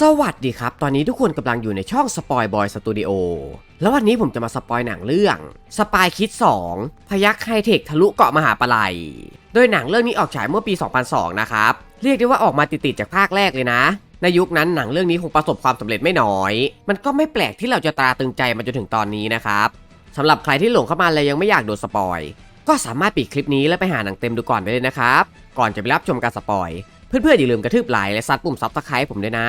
สวัสดีครับ ตอนนี้ทุกคนกำลังอยู่ในช่องสปอยบอยสตูดิโอแล้ววันนี้ผมจะมาสปอยหนังเรื่องสปายคิด 2 พยักไฮเทคทะลุเกาะมหาปลัยโดยหนังเรื่องนี้ออกฉายเมื่อปี 2002 นะครับ เรียกได้ว่าออกมาติดๆจากภาคแรกเลยนะ ในยุคนั้นหนังเรื่องนี้คงประสบความสำเร็จไม่น้อย มันก็ไม่แปลกที่เราจะตราตึงใจมาจนถึงตอนนี้นะครับสำหรับใครที่หลงเข้ามาแล้วยังไม่อยากโดนสปอย ก็สามารถปิดคลิปนี้แล้วไปหาหนังเต็มดูก่อนได้เลยนะครับ ก่อนจะไปรับชมการสปอย เพื่อนๆอย่าลืมกระทืบไลค์และซัดปุ่มซับสไครต์ผมด้วยนะ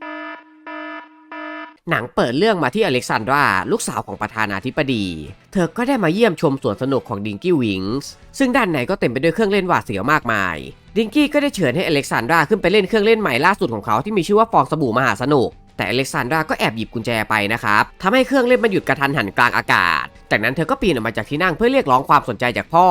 หนังเปิดเรื่องมาที่อเล็กซานดราลูกสาวของประธานาธิบดี เธอก็ได้มาเยี่ยมชมสวนสนุกของดิงกี้วิงส์ซึ่งด้านในก็เต็มไปด้วยเครื่องเล่นหวาดเสียวมากมาย ดิงกี้ก็ได้เชิญให้อเล็กซานดราขึ้นไปเล่นเครื่องเล่นใหม่ล่าสุดของเขาที่มีชื่อว่าฟองสบู่มหาสนุกแต่อเล็กซานดราก็แอบหยิบกุญแจไปนะครับทำให้เครื่องเล่นมันหยุดกระทันหันกลางอากาศ จากนั้นเธอก็ปีนออกมาจากที่นั่งเพื่อเรียกร้องความสนใจจากพ่อ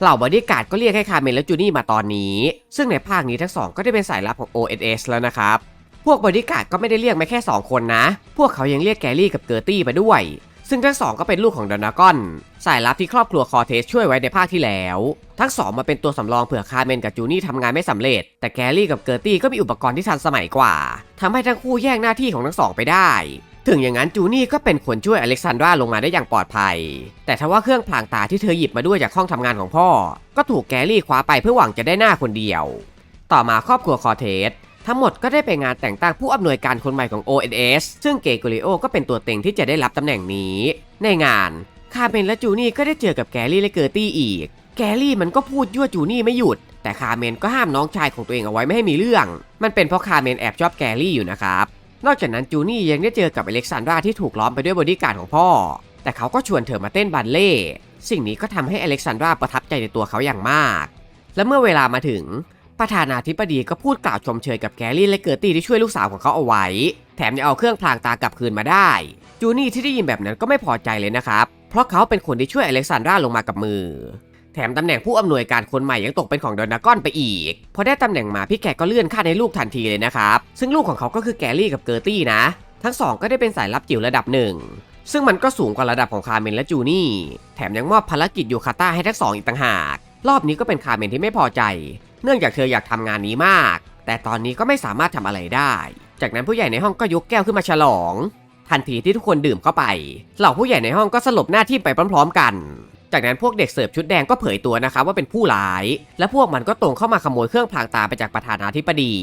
เหล่าบอดี้การ์ดก็เรียกให้คาเมนและจูนี่มาตอนนี้ ซึ่งในภาคนี้ทั้งสองก็ได้เป็นสายลับของ OSS แล้วนะครับ พวกบอดี้การ์ดก็ไม่ได้เรียกมาแค่ 2 คนนะ พวกเขายังเรียกแกรี่กับเกอร์ตี้มาด้วย ซึ่งทั้งสองก็เป็นลูกของดอนากอน สายลับที่ครอบครัวคอเทสช่วยไว้ในภาคที่แล้ว ทั้งสองมาเป็นตัวสำรองเผื่อคาร์เมนกับจูนี่ทำงานไม่สำเร็จ แต่แกรี่กับเกอร์ตี้ก็มีอุปกรณ์ที่ทันสมัยกว่าทำให้ทั้งคู่แย่งหน้าที่ของทั้งสองไปได้ถึงอย่างนั้นจูนี่ก็เป็นคนช่วยอเล็กซานดราลงมาได้อย่างปลอดภัย แต่ทว่าเครื่องพลางตาที่เธอหยิบมาด้วยจากห้องทำงานของพ่อ ก็ถูกแกรี่คว้าไปเพื่อหวังจะได้หน้าคนเดียว ต่อมาครอบครัวคอเทส ทั้งหมดก็ได้ไปงานแต่งตั้งผู้อำนวยการคนใหม่ของ ONS ซึ่งเกโกริโอก็เป็นตัวเต็งที่จะได้รับตำแหน่งนี้ ในงานคาเมนและจูนี่ก็ได้เจอกับแกรี่และเกอร์ตี้อีก แกรี่มันก็พูดยั่วจูนี่ไม่หยุด แต่คาเมนก็ห้ามน้องชายของตัวเองเอาไว้ไม่ให้มีเรื่อง มันเป็นเพราะคาเมนแอบชอบแกรี่อยู่นะครับ นอกจากนั้นจูนี่ยังได้เจอกับอเล็กซานดราที่ถูกล้อมไปด้วยบอดี้การ์ดของพ่อ แต่เขาก็ชวนเธอมาเต้นบัลเล่ สิ่งนี้ก็ทำให้อเล็กซานดราประทับใจในตัวเขาอย่างมาก และเมื่อเวลามาถึง ประธานาธิบดีก็พูดกล่าวชมเชยกับแกรี่และเกอร์ตี้ที่ช่วยลูกสาวของเขาเอาไว้ แถมยังเอาเครื่องพลางตากลับคืนมาได้ จูนี่ที่ได้ยินแบบนั้นก็ไม่พอใจเลยนะครับ เพราะเขาเป็นคนที่ช่วยอเล็กซานดราลงมากับมือ แถมตำแหน่งผู้อำนวยการคนใหม่ยังตกเป็นของดอนากอนไปอีก พอได้ตำแหน่งมาพี่แกก็เลื่อนขั้นให้ลูกทันทีเลยนะครับ ซึ่งลูกของเขาก็คือแกรี่กับเกอร์ตี้นะ ทั้งสองก็ได้เป็นสายลับจิ๋วระดับหนึ่งซึ่งมันก็สูงกว่าระดับของคาร์เมนและจูนี่ แถมยังมอบภารกิจยูคาต้าให้ทั้งสองอีกต่างหาก รอบนี้ก็เป็นคาเมนที่ไม่พอใจ เนื่องจากเธออยากทำงานนี้มาก แต่ตอนนี้ก็ไม่สามารถทำอะไรได้ จากนั้นผู้ใหญ่ในห้องก็ยกแก้วขึ้นมาฉลอง ทันทีที่ทุกคนดื่มเข้าไปเหล่าผู้ใหญ่ในห้องก็สลบหน้าที่ไปพร้อม ๆ กัน จากนั้นพวกเด็กเสิร์ฟชุดแดงก็เผยตัวนะครับว่าเป็นผู้ร้าย และพวกมันก็ตรงเข้ามาขโมยเครื่องพลางตาไปจากประธานาธิบดี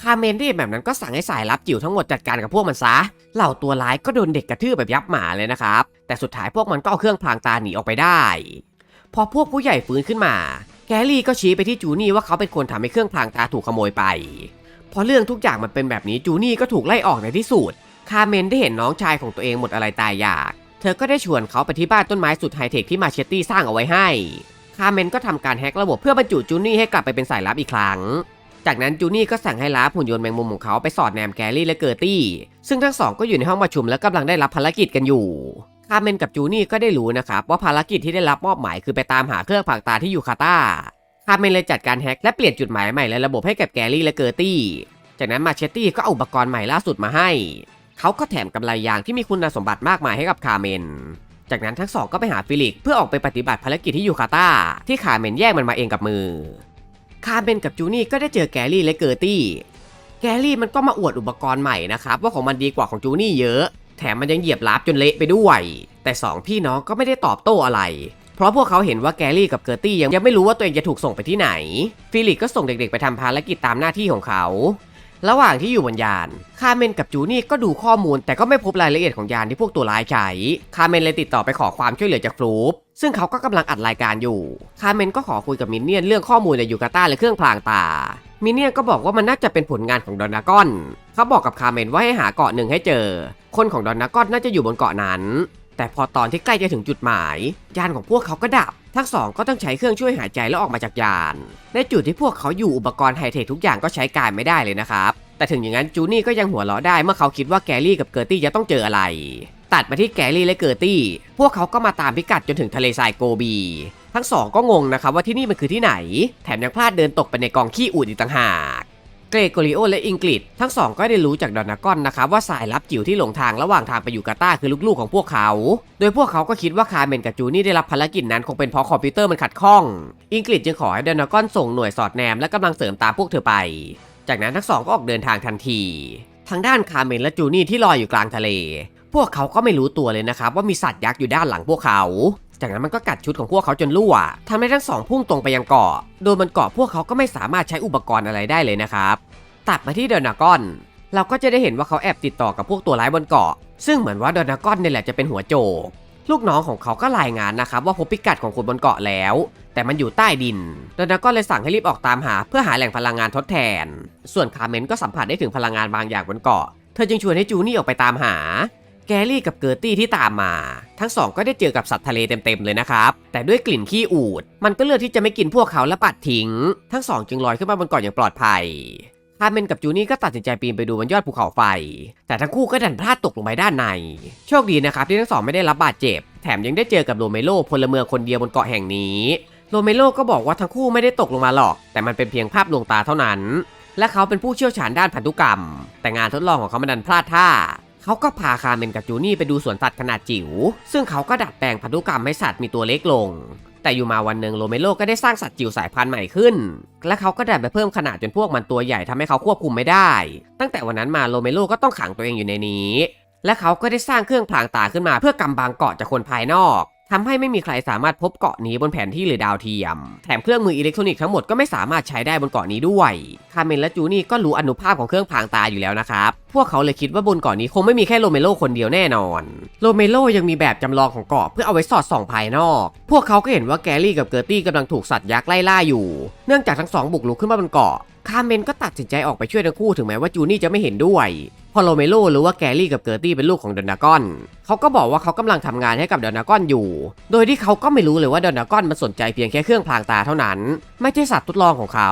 คาเมนที่แบบนั้นก็สั่งให้สายลับจิ๋วทั้งหมดจัดการกับพวกมันซะ เหล่าตัวร้ายก็โดนเด็กกระทืบแบบยับหมาเลยนะครับ แต่สุดท้ายพวกมันก็เอาเครื่องพลางตาหนีออกไปได้ พอพวกผู้ใหญ่ฟื้นขึ้นมา แกรี่ก็ชี้ไปที่จูนี่ว่าเขาเป็นคนทำให้เครื่องพลางตาถูกขโมยไป พอเรื่องทุกอย่างมันเป็นแบบนี้จูนี่ก็ถูกไล่ออกในที่สุด คาเมนได้เห็นน้องชายของตัวเองหมดอะไรตายอยาก เธอก็ได้ชวนเขาไปที่บ้านต้นไม้สุดไฮเทคที่มาเชตตี้สร้างเอาไว้ให้ คาเมนก็ทำการแฮกระบบเพื่อบรรจุจูนี่ให้กลับไปเป็นสายลับอีกครั้ง จากนั้นจูนี่ก็สั่งให้ล้าหุ่นยนต์แมงมุมของเขาไปสอดแนมแกรี่และเกอร์ตี้ ซึ่งทั้งสองก็อยู่ในห้องประชุมและกำลังได้รับภารกิจกันอยู่ คาเมนกับจูนี่ก็ได้รู้นะครับว่าภารกิจที่ได้รับมอบหมายคือไปตามหาเครื่องผักตาที่ยูคาตาคาเมนเลยจัดการแฮ็กและเปลี่ยนจุดหมายใหม่และระบบให้กับแกรี่และเกอร์ตี้ จากนั้นมาเชตตี้ก็เอาอุปกรณ์ใหม่ล่าสุดมาให้ เขาก็แถมกำไรยางที่มีคุณสมบัติมากมายให้กับคาเมน จากนั้นทั้งสองก็ไปหาฟิลิกเพื่อออกไปปฏิบัติภารกิจที่ยูคาตาที่คาเมนแยกมันมาเองกับมือ คาเมนกับจูนี่ก็ได้เจอแกรี่และเกอร์ตี้ แกรี่มันก็มาอวดอุปกรณ์ใหม่นะครับว่าของมันดีกว่าของจูนี่เยอะ แถมมันยังเหยียบลาบจนเละไปด้วย แต่สองพี่น้องก็ไม่ได้ตอบโต้อะไร เพราะพวกเขาเห็นว่าแกรี่กับเกอร์ตี้ยังยังไม่รู้ว่าตัวเองจะถูกส่งไปที่ไหน ฟิลิกก็ส่งเด็กๆไปทำภารกิจตามหน้าที่ของเขา ระหว่างที่อยู่บนยาน คาเมนกับจูนี่ก็ดูข้อมูล แต่ก็ไม่พบรายละเอียดของยานที่พวกตัวร้ายใช้ คาเมนเลยติดต่อไปขอความช่วยเหลือจากฟลูปซึ่งเขาก็กำลังอัดรายการอยู่ คาเมนก็ขอคุยกับมินเนี่ยนเรื่องข้อมูลในยูกาตาและเครื่องพลางตา มิเนี่ยก็บอกว่ามันน่าจะเป็นผลงานของดอนนากอน เขาบอกกับคาเมนว่าให้หาเกาะหนึ่งให้เจอ คนของดอนนากอนน่าจะอยู่บนเกาะนั้น แต่พอตอนที่ใกล้จะถึงจุดหมาย ยานของพวกเขาก็ดับ ทั้งสองก็ต้องใช้เครื่องช่วยหายใจแล้วออกมาจากยาน ในจุดที่พวกเขาอยู่อุปกรณ์ไฮเทคทุกอย่างก็ใช้การไม่ได้เลยนะครับ แต่ถึงอย่างนั้นจูนี่ก็ยังหัวเราะได้เมื่อเขาคิดว่าแกรี่กับเกอร์ตี้จะต้องเจออะไร ตัดมาที่แกรี่และเกอร์ตี้ พวกเขาก็มาตามพิกัดจนถึงทะเลทรายโกบี ทั้งสองก็งงนะครับว่าที่นี่มันคือที่ไหน แถมยังพลาดเดินตกไปในกองขี้อูดอีกต่างหากเกรโกริโอและอิงกฤษทั้งสองก็ได้รู้จากดอนนากอนนะครับว่าสายลับจิ๋วที่หลงทางระหว่างทางไปอยู่กาตาคือลูกๆของพวกเขา โดยพวกเขาก็คิดว่าคาร์เมนกับจูนี่ได้รับภารกิจนั้นคงเป็นเพราะคอมพิวเตอร์มันขัดข้อง อิงกฤษจึงขอให้ดอนนากอนส่งหน่วยสอดแนมและกำลังเสริมตามพวกเธอไป จากนั้นทั้งสองก็ออกเดินทางทันที ทางด้านคาร์เมนและจูนี่ที่ลอยอยู่กลางทะเล พวกเขาก็ไม่รู้ตัวเลยนะครับว่ามีสัตว์ยักษ์อยู่ด้านหลังพวกเขา จากนั้นมันก็กัดชุดของพวกเขาจนรั่วทำให้ทั้งสองพุ่งตรงไปยังเกาะ โดยบนเกาะพวกเขาก็ไม่สามารถใช้อุปกรณ์อะไรได้เลยนะครับ ตัดมาที่เดนากอน เราก็จะได้เห็นว่าเขาแอบติดต่อกับพวกตัวร้ายบนเกาะ ซึ่งเหมือนว่าเดนากอนนี่แหละจะเป็นหัวโจก ลูกน้องของเขาก็รายงานนะครับว่าพบพิกัดของคนบนเกาะแล้ว แต่มันอยู่ใต้ดินเดนากอนเลยสั่งให้รีบออกตามหา เพื่อหาแหล่งพลังงานทดแทน ส่วนคาร์เมนก็สัมผัสได้ถึงพลังงานบางอย่างบนเกาะ เธอจึงชวนให้จูนี่ออกไปตามหา แกรี่กับเกอร์ตี้ที่ตามมา ทั้งสองก็ได้เจอกับสัตว์ทะเลเต็มๆเลยนะครับ แต่ด้วยกลิ่นขี้อูด มันก็เลือกที่จะไม่กินพวกเขาและปัดทิ้ง ทั้งสองจึงลอยขึ้นมาบนเกาะอย่างปลอดภัยคาร์เมนกับจูนี่ก็ตัดสินใจปีนไปดูบนยอดภูเขาไฟ แต่ทั้งคู่ก็ดันพลาดตกลงไปด้านใน โชคดีนะครับที่ทั้งสองไม่ได้รับบาดเจ็บ แถมยังได้เจอกับโรเมโลพลเมืองคนเดียวบนเกาะแห่งนี้ โรเมโลก็บอกว่าทั้งคู่ไม่ได้ตกลงมาหรอก แต่มันเป็นเพียงภาพลวงตาเท่านั้น และเขาเป็นผู้เชี่ยวชาญด้านพันธุกรรม แต่งานทดลองของเขามันดันพลาดท่า เขาก็พาคาร์เมนกับจูนี่ไปดูสวนสัตว์ขนาดจิ๋ว ซึ่งเขาก็ดัดแปลงพันธุกรรมให้สัตว์มีตัวเล็กลง แต่อยู่มาวันหนึ่งโรเมโลก็ได้สร้างสัตว์จิ๋วสายพันธุ์ใหม่ขึ้น และเขาก็ดัดไปเพิ่มขนาดจนพวกมันตัวใหญ่ทำให้เขาควบคุมไม่ได้ ตั้งแต่วันนั้นมาโรเมโลก็ต้องขังตัวเองอยู่ในนี้ และเขาก็ได้สร้างเครื่องพลางตาขึ้นมาเพื่อกำบังเกาะจากคนภายนอก ทำให้ไม่มีใครสามารถพบเกาะนี้บนแผนที่หรือดาวเทียม แถมเครื่องมืออิเล็กทรอนิกส์ทั้งหมดก็ไม่สามารถใช้ได้บนเกาะนี้ด้วยคาเมนและจูนี่ก็รู้อนุภาพของเครื่องพางตาอยู่แล้วนะครับ พวกเขาเลยคิดว่าบนเกาะนี้คงไม่มีแค่โรเมโลคนเดียวแน่นอน โรเมโลยังมีแบบจำลองของเกาะเพื่อเอาไว้สอดส่องภายนอก พวกเขาก็เห็นว่าแกรี่กับเกอร์ตี้กำลังถูกสัตว์ยักษ์ไล่ล่าอยู่ เนื่องจากทั้งสองบุกรุกขึ้นมาบนเกาะคาเมนก็ตัดสินใจออกไปช่วยทั้งคู่ถึงแม้ว่าจูนี่จะไม่เห็นด้วย พอโรเมโลรู้ว่าแกรี่กับเกอร์ตี้เป็นลูกของดอนากอน เขาก็บอกว่าเขากำลังทำงานให้กับดอนากอนอยู่ โดยที่เขาก็ไม่รู้เลยว่าดอนากอนมันสนใจเพียงแค่เครื่องพลางตาเท่านั้น ไม่ใช่สัตว์ทดลองของเขา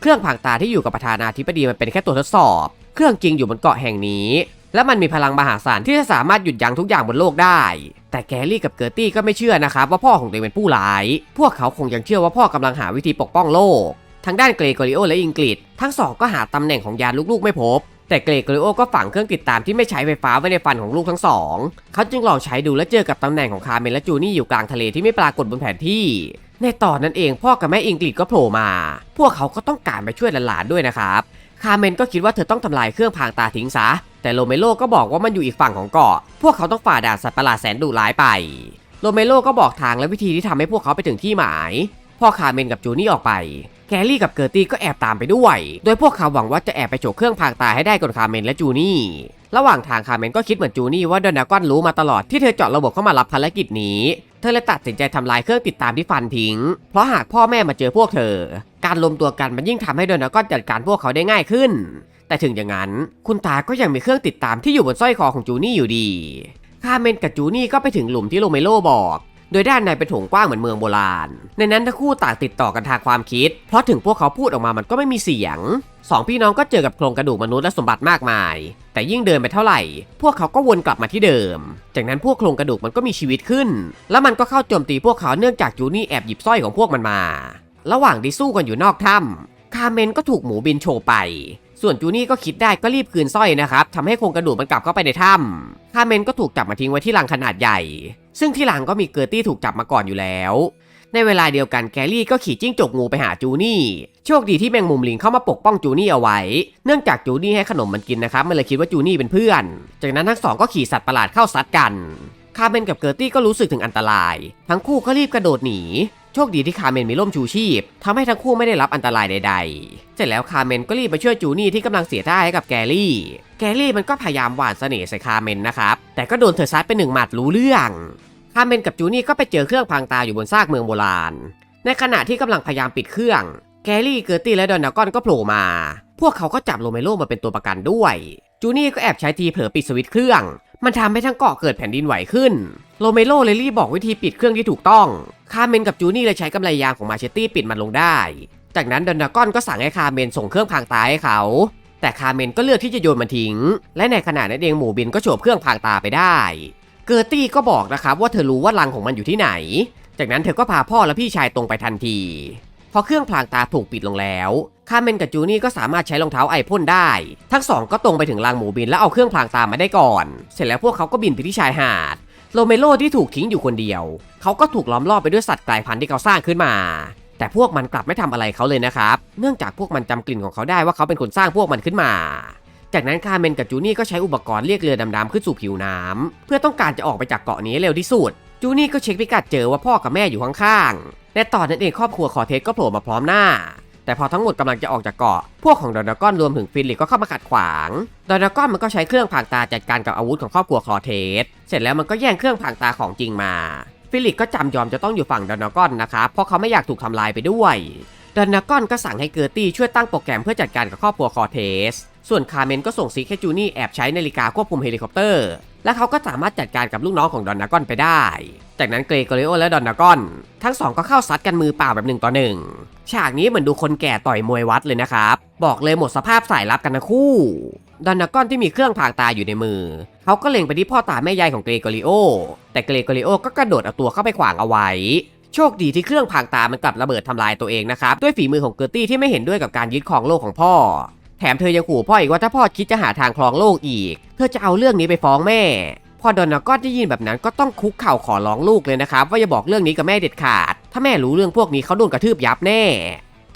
เครื่องพลางตาที่อยู่กับประธานาธิบดีมันเป็นแค่ตัวทดสอบ เครื่องจริงอยู่บนเกาะแห่งนี้ และมันมีพลังมหาศาลที่จะสามารถหยุดยั้งทุกอย่างบนโลกได้ แต่แกรี่กับเกอร์ตี้ก็ไม่เชื่อนะครับว่าพ่อของตัวเองเป็นผู้ร้าย พวกเขาคงยังเชื่อว่าพ่อกำลังหาวิธีปกป้องโลกทางด้านเกรโกริโอและอิงกฤษทั้งสองก็หาตำแหน่งของยานลูกๆไม่พบ แต่เกรโกริโอก็ฝังเครื่องติดตามที่ไม่ใช้ไฟฟ้าไว้ในฟันของลูกทั้งสองเขาจึงลองใช้ดูและเจอกับตำแหน่งของคาร์เมนและจูนี่อยู่กลางทะเลที่ไม่ปรากฏบนแผนที่ ในตอนนั้นเองพ่อกับแม่อิงกฤษก็โผล่มา พวกเขาก็ต้องการไปช่วยหลานๆด้วยนะครับคาร์เมนก็คิดว่าเธอต้องทำลายเครื่องพางตาทิ้งซะ แต่โรเมโลก็บอกว่ามันอยู่อีกฝั่งของเกาะ พวกเขาต้องฝ่าด่านสัตว์ประหลาดแสนดุร้ายไปโรเมโลก็บอกทางและวิธีที่ทำให้พวกเขาไปถึงที่หมาย พ่อคาร์เมนกับจูนี่ออกไป แกรี่กับเกอร์ตี้ก็แอบตามไปด้วย โดยพวกเขาหวังว่าจะแอบไปโฉกเครื่องพางตาให้ได้ก่อนคาร์เมนและจูนี่ระหว่างทางคาร์เมนก็คิดเหมือนจูนี่ว่าดอนากอนรู้มาตลอดที่เธอเจาะระบบเข้ามารับภารกิจนี้ เธอเลยตัดสินใจทำลายเครื่องติดตามที่ฟันทิ้ง เพราะหากพ่อแม่มาเจอพวกเธอ การรวมตัวกันมันยิ่งทำให้ดอนากอนจัดการพวกเขาได้ง่ายขึ้น แต่ถึงอย่างนั้น คุณตาก็ยังมีเครื่องติดตามที่อยู่บนสร้อยคอของจูนี่อยู่ดีคาร์เมนกับจูนี่ก็ไปถึงหลุมที่โรเมโลบอก โดยด้านในเป็นโถงกว้างเหมือนเมืองโบราณ ในนั้นทั้งคู่ต่างติดต่อกันทางความคิด เพราะถึงพวกเขาพูดออกมามันก็ไม่มีเสียงสองพี่น้องก็เจอกับโครงกระดูกมนุษย์และสมบัติมากมาย แต่ยิ่งเดินไปเท่าไหร่ พวกเขาก็วนกลับมาที่เดิม จากนั้นพวกโครงกระดูกมันก็มีชีวิตขึ้น แล้วมันก็เข้าโจมตีพวกเขาเนื่องจากจูนี่แอบหยิบสร้อยของพวกมันมา ระหว่างที่สู้กันอยู่นอกถ้ำคาเมนก็ถูกหมูบินโฉบไป ส่วนจูนี่ก็คิดได้ก็รีบคืนสร้อยนะครับทำให้โครงกระดูกมันกลับเข้าไปในถ้ำคาเมนก็ถูกจับมาทิ้งไว้ที่ลังขนาดใหญ่ ซึ่งที่หลังก็มีเกอร์ตี้ถูกจับมาก่อนอยู่แล้ว ในเวลาเดียวกันแกรี่ก็ขี่จิ้งจกงูไปหาจูนี่ โชคดีที่แมงมุมลิงเข้ามาปกป้องจูนี่เอาไว้ เนื่องจากจูนี่ให้ขนมมันกินนะครับ มันเลยคิดว่าจูนี่เป็นเพื่อน จากนั้นทั้งสองก็ขี่สัตว์ประหลาดเข้าซัดกัน คาเมนกับเกอร์ตี้ก็รู้สึกถึงอันตราย ทั้งคู่ก็รีบกระโดดหนี โชคดีที่คาร์เมนมีร่มชูชีพทำให้ทั้งคู่ไม่ได้รับอันตรายใดๆ เสร็จแล้วคาร์เมนก็รีบมาช่วยจูนี่ที่กำลังเสียท่าให้กับแกรี่ แกรี่มันก็พยายามหว่านเสน่ห์ใส่คาร์เมนนะครับ แต่ก็โดนเธอซัดไปหนึ่งหมัดรู้เรื่อง คาร์เมนกับจูนี่ก็ไปเจอเครื่องพรางตาอยู่บนซากเมืองโบราณ ในขณะที่กำลังพยายามปิดเครื่อง แกรี่ เกอร์ตี้และดอนนากอนก็โผล่มา พวกเขาก็จับโรเมโลมาเป็นตัวประกันด้วย จูนี่ก็แอบใช้ทีเผลอปิดสวิตช์เครื่อง มันทำให้ทั้งเกาะเกิดแผ่นดินไหวขึ้น โรเมโลเลยรีบบอกวิธีปิดเครื่องที่ถูกต้อง คาเมนกับจูนี่เลยใช้กำไลยางของมาเชตตี้ปิดมันลงได้ จากนั้นดอนนากอนก็สั่งให้คาเมนส่งเครื่องพรางตาให้เขา แต่คาเมนก็เลือกที่จะโยนมันทิ้ง และในขณะนั้นเองหมู่บินก็โฉบเครื่องพรางตาไปได้ เกอร์ตี้ก็บอกนะครับว่าเธอรู้ว่ารังของมันอยู่ที่ไหน จากนั้นเธอก็พาพ่อและพี่ชายตรงไปทันที พอเครื่องพลางตาถูกปิดลงแล้วคาเมนกับจูนี่ก็สามารถใช้รองเท้าไอพ่นได้ ทั้งสองก็ตรงไปถึงรังหมูบินแล้วเอาเครื่องพลางตามาได้ก่อน เสร็จแล้วพวกเขาก็บินไปที่ชายหาดโรเมโลที่ถูกทิ้งอยู่คนเดียว เขาก็ถูกล้อมรอบไปด้วยสัตว์กลายพันธุ์ที่เขาสร้างขึ้นมา แต่พวกมันกลับไม่ทำอะไรเขาเลยนะครับ เนื่องจากพวกมันจำกลิ่นของเขาได้ว่าเขาเป็นคนสร้างพวกมันขึ้นมา จากนั้นคาเมนกับจูนี่ก็ใช้อุปกรณ์เรียกเรือดำๆขึ้นสู่ผิวน้ำเพื่อต้องการจะออกไปจากเกาะนี้เร็วที่สุด จูนี่ก็เช็คพิกัดเจอว่าพ่อกับแม่อยู่ข้างๆ และตอนนั้นเองครอบครัวคอร์เทสก็โผล่มาพร้อมหน้า แต่พอทั้งหมดกำลังจะออกจากเกาะ พวกของดอนากอนรวมถึงฟิลิปก็เข้ามาขัดขวาง ดอนากอนมันก็ใช้เครื่องผางตาจัดการกับอาวุธของครอบครัวคอร์เทส เสร็จแล้วมันก็แย่งเครื่องผางตาของจริงมา ฟิลิปก็จำยอมจะต้องอยู่ฝั่งดอนากอนนะครับ เพราะเขาไม่อยากถูกทำลายไปด้วยดอนากอนก็สั่งให้เกอร์ตี้ช่วยตั้งโปรแกรมเพื่อจัดการกับครอบครัวคอร์เทส ส่วนคาร์เมนก็ส่งซิกให้จูนี่แอบใช้นาฬิกาควบคุมเฮลิคอปเตอร์ และเขาก็สามารถจัดการกับลูกน้องของดอนนากอนไปได้ จากนั้นเกรโกริโอและดอนนากอน ทั้งสองก็เข้าซัดกันมือเปล่าแบบหนึ่งต่อหนึ่งฉากนี้เหมือนดูคนแก่ต่อยมวยวัดเลยนะครับ บอกเลยหมดสภาพสายลับกันนะคู่ดอนนากอนที่มีเครื่องพรางตาอยู่ในมือ เขาก็เล็งไปที่พ่อตาแม่ยายของเกรโกริโอ แต่เกรโกริโอก็กระโดดเอาตัวเข้าไปขวางเอาไว้ โชคดีที่เครื่องพรางตามันกลับระเบิดทำลายตัวเองนะครับ ด้วยฝีมือของเกอร์ตี้ที่ไม่เห็นด้วยกับการยึดครองโลกของพ่อ ถมเธอยังขู่พ่ออีกว่าถ้าพ่อคิดจะหาทางครองโลกอีก เธอจะเอาเรื่องนี้ไปฟ้องแม่ พอดอนนากอนได้ยินแบบนั้นก็ต้องคุกเข่าขอร้องลูกเลยนะครับ ว่าอย่าบอกเรื่องนี้กับแม่เด็ดขาด ถ้าแม่รู้เรื่องพวกนี้เขาโดนกระทืบยับแน่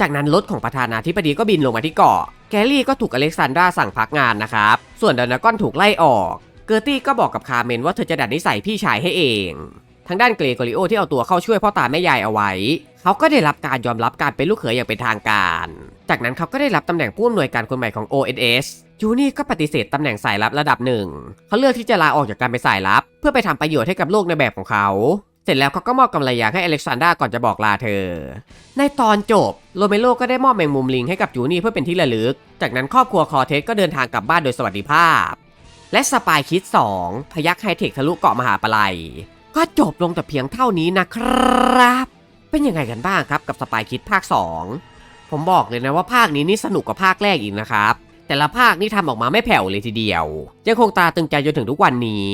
จากนั้นรถของประธานาธิบดีก็บินลงมาที่เกาะ แกลลี่ก็ถูกอเล็กซานดราสั่งพักงานนะครับ ส่วนดอนากอนถูกไล่ออก เกอร์ตี้ก็บอกกับคาร์เมนว่าเธอจะดัดนิสัยพี่ชายให้เองทางด้านเกรโกริโอที่เอาตัวเข้าช่วยพ่อตาแม่ยายเอาไว้ เขาก็ได้รับการยอมรับการเป็นลูกเขยอย่างเป็นทางการ จากนั้นเขาก็ได้รับตำแหน่งผู้อำนวยการคนใหม่ของ ONS จูนี่ก็ปฏิเสธตำแหน่งสายลับระดับหนึ่ง เขาเลือกที่จะลาออกจากการเป็นสายลับ เพื่อไปทำประโยชน์ให้กับโลกในแบบของเขา เสร็จแล้วเขาก็มอบกำไรยางให้อเล็กซานดราก่อนจะบอกลาเธอ ในตอนจบโรเมโลก็ได้มอบแมงมุมลิงให้กับจูนี่เพื่อเป็นที่ระลึก จากนั้นครอบครัวคอเทสก็เดินทางกลับบ้านโดยสวัสดิภาพ และสปายคิด 2 พยักไฮเทคทะลุเกาะมหาปลัย ก็จบลงแต่เพียงเท่านี้นะครับ เป็นยังไงกันบ้างครับกับสปายคิดภาค 2 ผมบอกเลยนะว่าภาคนี้นี่สนุกกว่าภาคแรกอีกนะครับ แต่ละภาคนี่ทำออกมาไม่แผ่วเลยทีเดียว ยังคงตาตึงใจจนถึงทุกวันนี้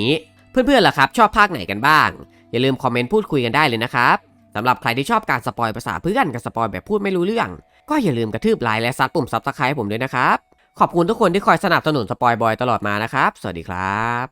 เพื่อนๆล่ะครับ ชอบภาคไหนกันบ้าง อย่าลืมคอมเมนต์พูดคุยกันได้เลยนะครับสำหรับใครที่ชอบการสปอยภาษาเพื่อนกับสปอยแบบพูดไม่รู้เรื่อง ก็อย่าลืมกระทืบไลค์และซัดปุ่มซับสไครต์ผมด้วยนะครับ ขอบคุณทุกคนที่คอยสนับสนุนสปอยบอยตลอดมานะครับ สวัสดีครับ